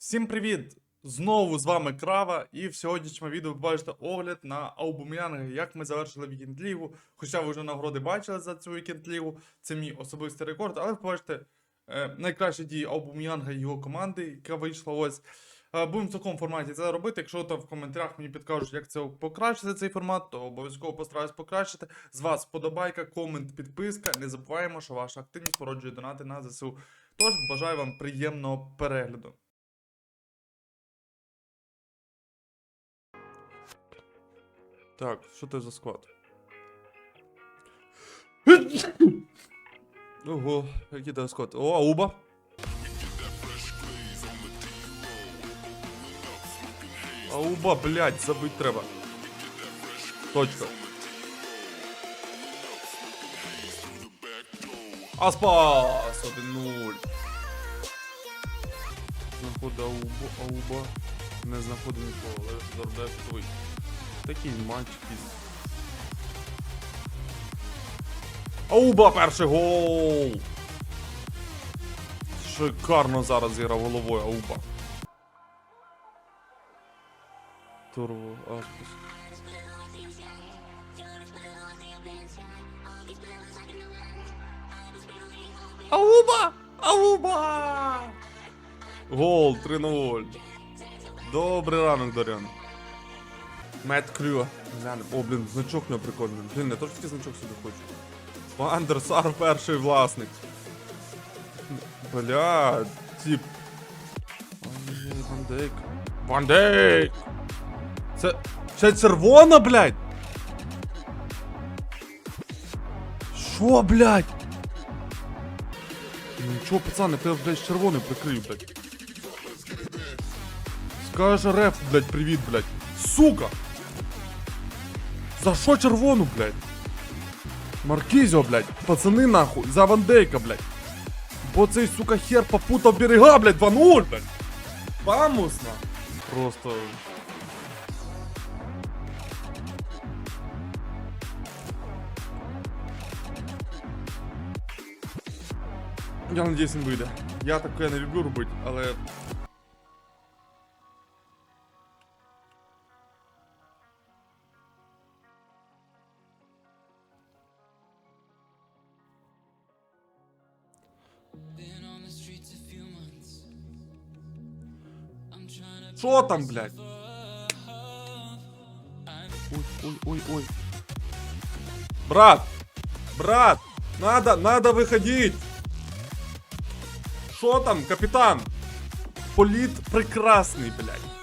Всім привіт! Знову з вами Крава, і в сьогоднішньому відео ви бачите огляд на Аубам'янга, як ми завершили вікенд лігу. Хоча ви вже нагороди бачили за цю вікенд лігу, це мій особистий рекорд, але ви бачите е, найкращі дії Аубам'янга і його команди, яка вийшла ось. Е, Будемо в такому форматі це робити. Якщо там в коментарях мені підкажуть, як це покращити цей формат, то обов'язково постараюсь покращити. З вас вподобайка, комент, підписка. Не забуваємо, що ваша активність породжує донати на ЗСУ. Тож бажаю вам приємного перегляду. Так, що це за склад? Ого, який це склад? О, Ауба. Ауба, блядь, забить треба. Точка. Аспас! 1-0. Знаходить Аубу, Ауба. Не знаходить нікого, але заробляє свій. Такий матч якийсь. Ауба перший гол! Шикарно зараз зіграв головою Ауба. Турбо, Аспас. Ауба! Ауба! Гол 3-0. Добрий ранок, Дорян. Мет Крю. О, блін, значок не прикольний. Блін, я теж такий значок собі хочу. Вандер Сар перший власник. Бля, тип. Ой, Ван Дейк. Це. Це червона, блядь! Що, блядь? Ну нічого, пацани, я, блядь, з червоним прикрию, блядь. Скаже реф, блядь, привіт, блядь. Сука! За що червону, блядь? Маркізіо, блядь, пацани нахуй, за Вандейка, блядь. Бо цей, сука, хер попутав берега, блядь, 2-0, блядь. Вамус, на. Просто... Я надіюсь, він вийде. Я таке не люблю робити, але I'm trying to Що там, блядь? Ой, ой, ой, ой. Брат! Брат! Надо, надо выходить! Що там, капітан? Політ прекрасний, блядь.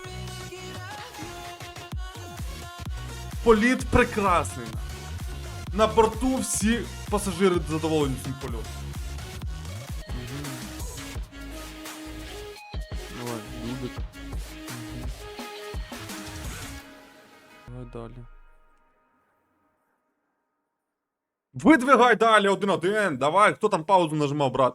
Політ прекрасний. На борту всі пасажири задоволені цим польотом. далі. Видвигай далі один-один. Давай, хто там паузу нажимав, брат?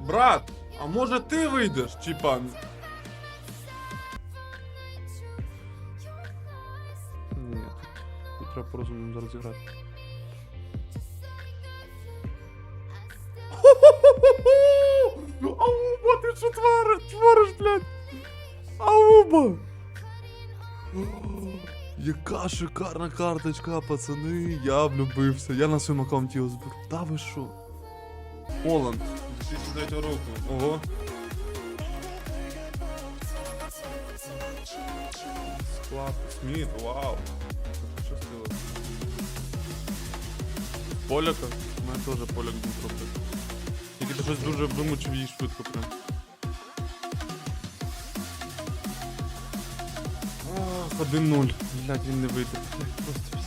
Брат, а може ти вийдеш, чи пан? Ні, тут треба по-розумному зараз зіграти. Ауба, ти що твориш? Твориш, блядь? Ауба! Яка шикарна карточка, пацани. Я влюбився. Я на своєму аккаунті його зберу. Та ви що? Холланд. 2003 року. Ого. Склад. Сміт, вау. Щастило. Поляка? У мене теж поляк був трохи. Тільки ти щось дуже вимучив її швидко прям. Ах, 1-0. Блядь, він не вийде. Просто.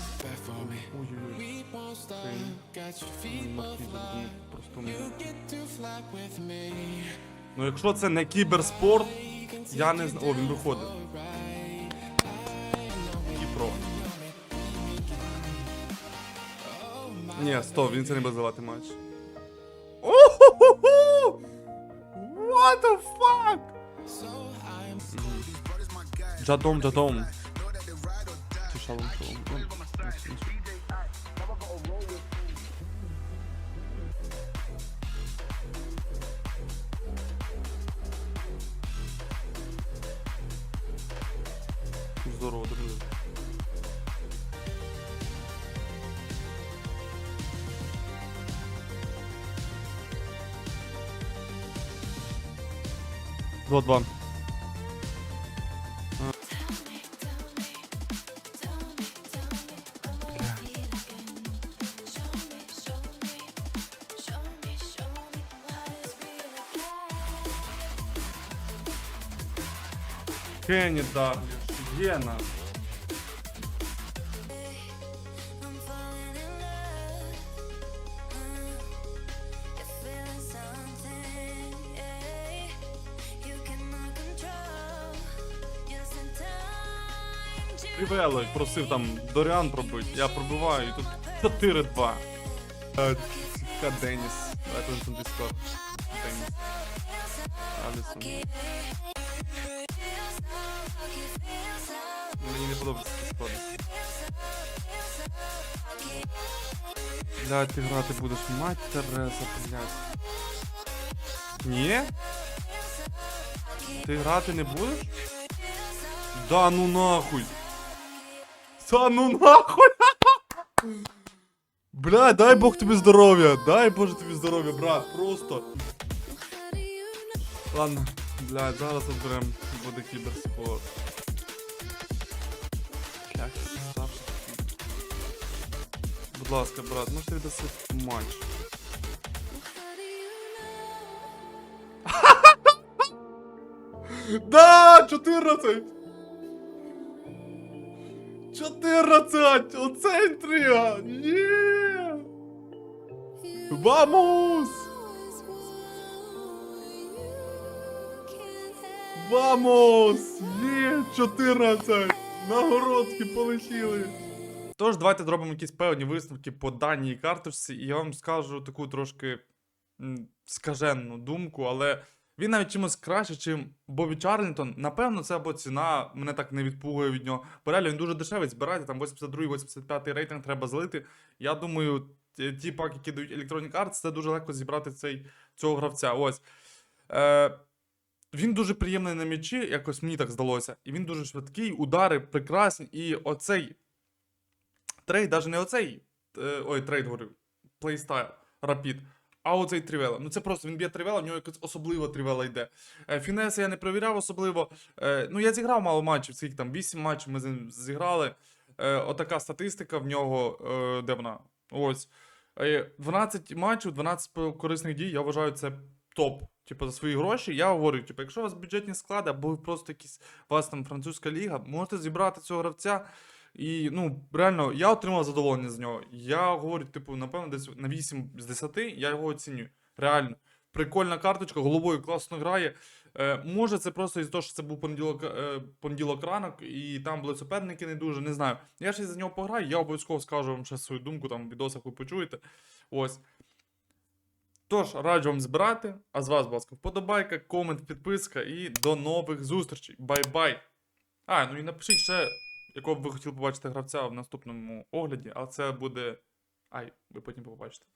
Ой-ой-ой. Ну. Якщо це не кіберспорт, я не знаю. О, він виходить. Кіпро. Ні, стоп, він це не буде матч. What the fuck? Джадом, джадом. Шалом, шалом. Здорово, друг. друзі. Два-два. Кенні Дагліш, Єна. I'm To просив там Доріан пробити. Я пробиваю, і тут 4-2. Е, Ка Деніс. Давайте на Discord. Деніс. Алісон. Мені не подобається Discord. Блядь, ти грати будеш мать Тереза, блядь. Ні? Ти грати не будеш? Да ну нахуй! Та ну нахуй! Бля, дай Бог тобі здоров'я! Дай Боже тобі здоров'я, брат, просто. Ладно, бля, зараз оберем, буде кіберспорт. Як ти завжди такий? Будь ласка, брат, можеш ти віддаси матч. Да, 14! 14! Оце інтрига! Ні! Вамус! Вамус! Є! 14! Нагородки полетіли! Тож, давайте зробимо якісь певні висновки по даній карточці, і я вам скажу таку трошки м, скаженну думку, але він навіть чимось краще, чим Бобі Чарлінтон. Напевно, це або ціна мене так не відпугує від нього. Бо реально він дуже дешевий, збирайте, там 82-85 рейтинг треба злити. Я думаю, ті паки, які дають Electronic Arts, це дуже легко зібрати цей, цього гравця. Ось. Е, він дуже приємний на м'ячі, якось мені так здалося. І він дуже швидкий, удари прекрасні. І оцей трейд, навіть не оцей. е, ой, трейд говорю. Плейстайл, рапід. А оцей тривела. Ну це просто він б'є тривела, в нього якась особлива тривела йде. Е, Фінеси я не перевіряв особливо. Е, ну, я зіграв мало матчів, скільки там 8 матчів ми з ним зіграли. Е, отака статистика в нього, де вона? Ось. Е, 12 матчів, 12 корисних дій, я вважаю, це топ. Типу, за свої гроші. Я говорю, типу, якщо у вас бюджетні склади, або просто якісь у вас там французька ліга, можете зібрати цього гравця. І ну, реально, я отримав задоволення з нього. Я говорю, типу, напевно, десь на 8 з 10 я його оцінюю. Реально. Прикольна карточка, головою класно грає. Е, може, це просто із того, що це був понеділок, е, понеділок ранок, і там були суперники не дуже, не знаю. Я ще за нього пограю, я обов'язково скажу вам ще свою думку, там в відосах ви почуєте. Ось. Тож, раджу вам збирати. А з вас, будь ласка, вподобайка, комент, підписка і до нових зустрічей. Бай-бай! А, ну і напишіть ще, якого б ви хотіли побачити гравця в наступному огляді, а це буде. Ай, ви потім побачите.